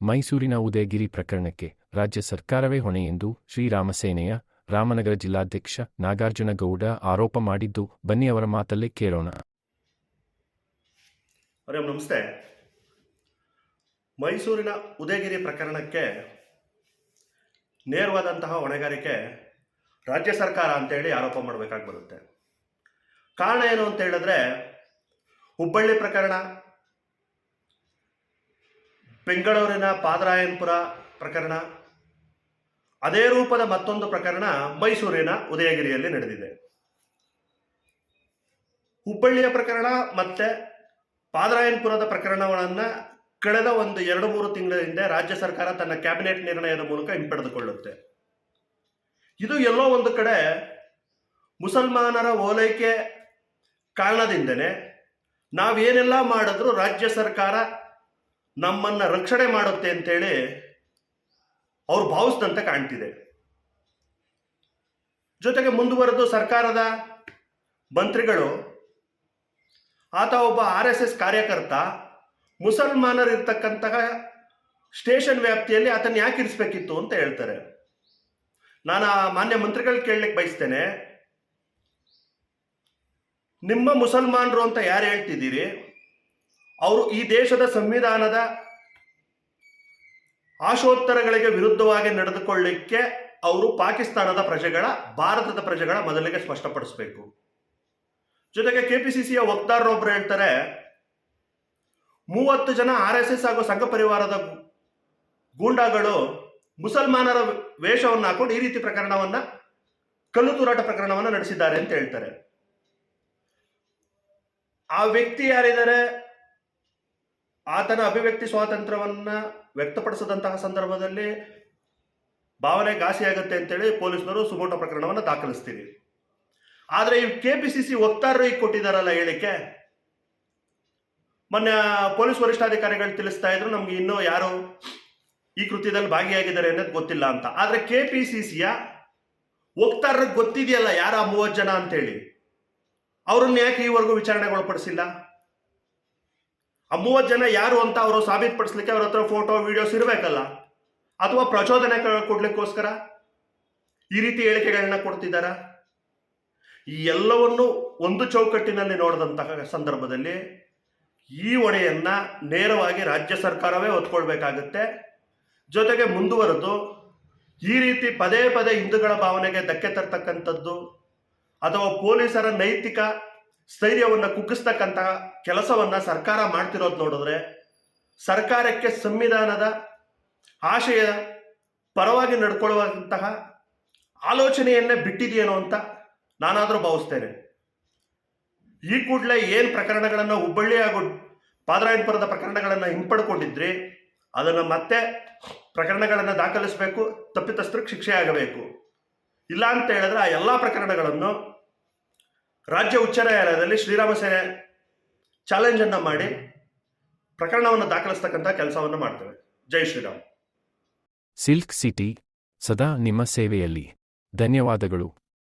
ಮೈಸೂರಿನ ಉದಯಗಿರಿ ಪ್ರಕರಣಕ್ಕೆ ರಾಜ್ಯ ಸರ್ಕಾರವೇ ಹೊಣೆ ಎಂದು ಶ್ರೀರಾಮಸೇನೆಯ ರಾಮನಗರ ಜಿಲ್ಲಾಧ್ಯಕ್ಷ ನಾಗಾರ್ಜುನಗೌಡ ಆರೋಪ ಮಾಡಿದ್ದು, ಬನ್ನಿ ಅವರ ಮಾತಲ್ಲೇ ಕೇಳೋಣ. ನಮಸ್ತೆ. ಮೈಸೂರಿನ ಉದಯಗಿರಿ ಪ್ರಕರಣಕ್ಕೆ ನೇರವಾದಂತಹ ಹೊಣೆಗಾರಿಕೆ ರಾಜ್ಯ ಸರ್ಕಾರ ಅಂತೇಳಿ ಆರೋಪ ಮಾಡಬೇಕಾಗಿ ಬರುತ್ತೆ. ಕಾರಣ ಏನು ಅಂತ ಹೇಳಿದ್ರೆ ಹುಬ್ಬಳ್ಳಿ ಪ್ರಕರಣ ಬೆಂಗಳೂರಿನ ಪಾದರಾಯನಪುರ ಪ್ರಕರಣ. ಅದೇ ರೂಪದ ಮತ್ತೊಂದು ಪ್ರಕರಣ ಮೈಸೂರಿನ ಉದಯಗಿರಿಯಲ್ಲಿ ನಡೆದಿದೆ. ಹುಬ್ಬಳ್ಳಿಯ ಪ್ರಕರಣ ಮತ್ತೆ ಪಾದರಾಯನಪುರದ ಪ್ರಕರಣಗಳನ್ನು ಕಳೆದ ಒಂದು ಎರಡು ಮೂರು ತಿಂಗಳ ಹಿಂದೆ ರಾಜ್ಯ ಸರ್ಕಾರ ತನ್ನ ಕ್ಯಾಬಿನೆಟ್ ನಿರ್ಣಯದ ಮೂಲಕ ಹಿಂಪಡೆದುಕೊಳ್ಳುತ್ತೆ. ಇದು ಎಲ್ಲೋ ಒಂದು ಕಡೆ ಮುಸಲ್ಮಾನರ ಓಲೈಕೆ ಕಾರಣದಿಂದನೇ ನಾವೇನೆಲ್ಲ ಮಾಡಿದ್ರೂ ರಾಜ್ಯ ಸರ್ಕಾರ ನಮ್ಮನ್ನ ರಕ್ಷಣೆ ಮಾಡುತ್ತೆ ಅಂತೇಳಿ ಅವ್ರು ಭಾವಿಸಿದಂತೆ ಕಾಣ್ತಿದೆ. ಜೊತೆಗೆ ಮುಂದುವರೆದು ಸರ್ಕಾರದ ಮಂತ್ರಿಗಳು, ಆತ ಒಬ್ಬ ಆರ್ ಎಸ್ ಎಸ್ ಕಾರ್ಯಕರ್ತ ಮುಸಲ್ಮಾನರಿರ್ತಕ್ಕಂತಹ ಸ್ಟೇಷನ್ ವ್ಯಾಪ್ತಿಯಲ್ಲಿ ಆತನ ಯಾಕೆ ಇರಿಸ್ಬೇಕಿತ್ತು ಅಂತ ಹೇಳ್ತಾರೆ. ನಾನು ಆ ಮಾನ್ಯ ಮಂತ್ರಿಗಳು ಕೇಳಲಿಕ್ಕೆ ಬಯಸ್ತೇನೆ. ನಿಮ್ಮ ಮುಸಲ್ಮಾನರು ಅಂತ ಯಾರು ಹೇಳ್ತಿದ್ದೀರಿ? ಅವರು ಈ ದೇಶದ ಸಂವಿಧಾನದ ಆಶೋತ್ತರಗಳಿಗೆ ವಿರುದ್ಧವಾಗಿ ನಡೆದುಕೊಳ್ಳಿಕ್ಕೆ ಅವರು ಪಾಕಿಸ್ತಾನದ ಪ್ರಜೆಗಳ, ಭಾರತದ ಪ್ರಜೆಗಳ ಮೊದಲಿಗೆ ಸ್ಪಷ್ಟಪಡಿಸಬೇಕು. ಜೊತೆಗೆ ಕೆಪಿಸಿಸಿಯ ವಕ್ತಾರರೊಬ್ರು ಹೇಳ್ತಾರೆ, ಮೂವತ್ತು ಜನ ಆರ್ ಎಸ್ ಎಸ್ ಹಾಗೂ ಸಂಘ ಪರಿವಾರದ ಗೂಂಡಾಗಳು ಮುಸಲ್ಮಾನರ ವೇಷವನ್ನು ಹಾಕೊಂಡು ಈ ರೀತಿ ಪ್ರಕರಣವನ್ನ, ಕಲ್ಲು ತೂರಾಟ ಪ್ರಕರಣವನ್ನ ನಡೆಸಿದ್ದಾರೆ ಅಂತ ಹೇಳ್ತಾರೆ. ಆ ವ್ಯಕ್ತಿ ಯಾರಿದ್ದಾರೆ? ಆತನ ಅಭಿವ್ಯಕ್ತಿ ಸ್ವಾತಂತ್ರ್ಯವನ್ನ ವ್ಯಕ್ತಪಡಿಸದಂತಹ ಸಂದರ್ಭದಲ್ಲಿ ಭಾವನೆ ಘಾಸಿಯಾಗುತ್ತೆ ಅಂತೇಳಿ ಪೊಲೀಸ್ನವರು ಸುಮೋಟೋ ಪ್ರಕರಣವನ್ನು ದಾಖಲಿಸ್ತೀರಿ. ಆದರೆ ಈ ಕೆ ಪಿ ಸಿ ಸಿ ವಕ್ತಾರರು ಈಗ ಕೊಟ್ಟಿದ್ದಾರಲ್ಲ ಹೇಳಿಕೆ ಮೊನ್ನೆ ಪೊಲೀಸ್ ವರಿಷ್ಠಾಧಿಕಾರಿಗಳು ತಿಳಿಸ್ತಾ ಇದ್ರು, ನಮ್ಗೆ ಇನ್ನೂ ಯಾರು ಈ ಕೃತ್ಯದಲ್ಲಿ ಭಾಗಿಯಾಗಿದ್ದಾರೆ ಅನ್ನೋದು ಗೊತ್ತಿಲ್ಲ ಅಂತ. ಆದ್ರೆ ಕೆ ಪಿ ಸಿ ಸಿಯ ವಕ್ತಾರರಿಗೆ ಗೊತ್ತಿದೆಯಲ್ಲ ಯಾರ ಮೂವತ್ತು ಜನ ಅಂತೇಳಿ? ಅವ್ರನ್ನ ಯಾಕೆ ಈವರೆಗೂ ವಿಚಾರಣೆಗೆ ಒಳಪಡಿಸಿಲ್ಲ ಆ ಮೂವತ್ತು ಜನ ಯಾರು ಅಂತ ಅವರು ಸಾಬೀತುಪಡಿಸ್ಲಿಕ್ಕೆ ಅವ್ರ ಹತ್ರ ಫೋಟೋ, ವಿಡಿಯೋಸ್ ಇರಬೇಕಲ್ಲ? ಅಥವಾ ಪ್ರಚೋದನೆ ಕೊಡ್ಲಿಕ್ಕೋಸ್ಕರ ಈ ರೀತಿ ಹೇಳಿಕೆಗಳನ್ನ ಕೊಡ್ತಿದ್ದಾರಾ? ಈ ಎಲ್ಲವನ್ನು ಒಂದು ಚೌಕಟ್ಟಿನಲ್ಲಿ ನೋಡಿದಂತಹ ಸಂದರ್ಭದಲ್ಲಿ ಈ ಹೊಣೆಯನ್ನ ನೇರವಾಗಿ ರಾಜ್ಯ ಸರ್ಕಾರವೇ ಹೊತ್ಕೊಳ್ಬೇಕಾಗುತ್ತೆ. ಜೊತೆಗೆ ಮುಂದುವರೆದು ಈ ರೀತಿ ಪದೇ ಪದೇ ಹಿಂದೂಗಳ ಭಾವನೆಗೆ ಧಕ್ಕೆ ತರ್ತಕ್ಕಂಥದ್ದು ಅಥವಾ ಪೊಲೀಸರ ನೈತಿಕ ಸ್ಥೈರ್ಯವನ್ನು ಕುಗ್ಗಿಸ್ತಕ್ಕಂತಹ ಕೆಲಸವನ್ನ ಸರ್ಕಾರ ಮಾಡ್ತಿರೋದು ನೋಡಿದ್ರೆ ಸರ್ಕಾರಕ್ಕೆ ಸಂವಿಧಾನದ ಆಶಯ ಪರವಾಗಿ ನಡ್ಕೊಳ್ಳುವಂತಹ ಆಲೋಚನೆಯನ್ನೇ ಬಿಟ್ಟಿದೆಯೇನೋ ಅಂತ ನಾನಾದರೂ ಭಾವಿಸ್ತೇನೆ. ಈ ಕೂಡಲೇ ಏನು ಪ್ರಕರಣಗಳನ್ನು ಹುಬ್ಬಳ್ಳಿ ಹಾಗೂ ಪಾದರಾಯನಪುರದ ಪ್ರಕರಣಗಳನ್ನು ಹಿಂಪಡ್ಕೊಂಡಿದ್ರಿ, ಅದನ್ನು ಮತ್ತೆ ಪ್ರಕರಣಗಳನ್ನು ದಾಖಲಿಸಬೇಕು, ತಪ್ಪಿತಸ್ಥರಿಗೆ ಶಿಕ್ಷೆ ಆಗಬೇಕು. ಇಲ್ಲ ಅಂತ ಹೇಳಿದ್ರೆ ಆ ಎಲ್ಲ ಪ್ರಕರಣಗಳನ್ನು ರಾಜ್ಯ ಉಚ್ಚ ನ್ಯಾಯಾಲಯದಲ್ಲಿ ಶ್ರೀರಾಮ ಸೇನೆ ಚಾಲೆಂಜನ್ನು ಮಾಡಿ ಪ್ರಕರಣವನ್ನು ದಾಖಲಿಸ್ತಕ್ಕಂಥ ಕೆಲಸವನ್ನು ಮಾಡ್ತೇವೆ. ಜೈ ಶ್ರೀರಾಮ್. ಸಿಲ್ಕ್ ಸಿಟಿ, ಸದಾ ನಿಮ್ಮ ಸೇವೆಯಲ್ಲಿ. ಧನ್ಯವಾದಗಳು.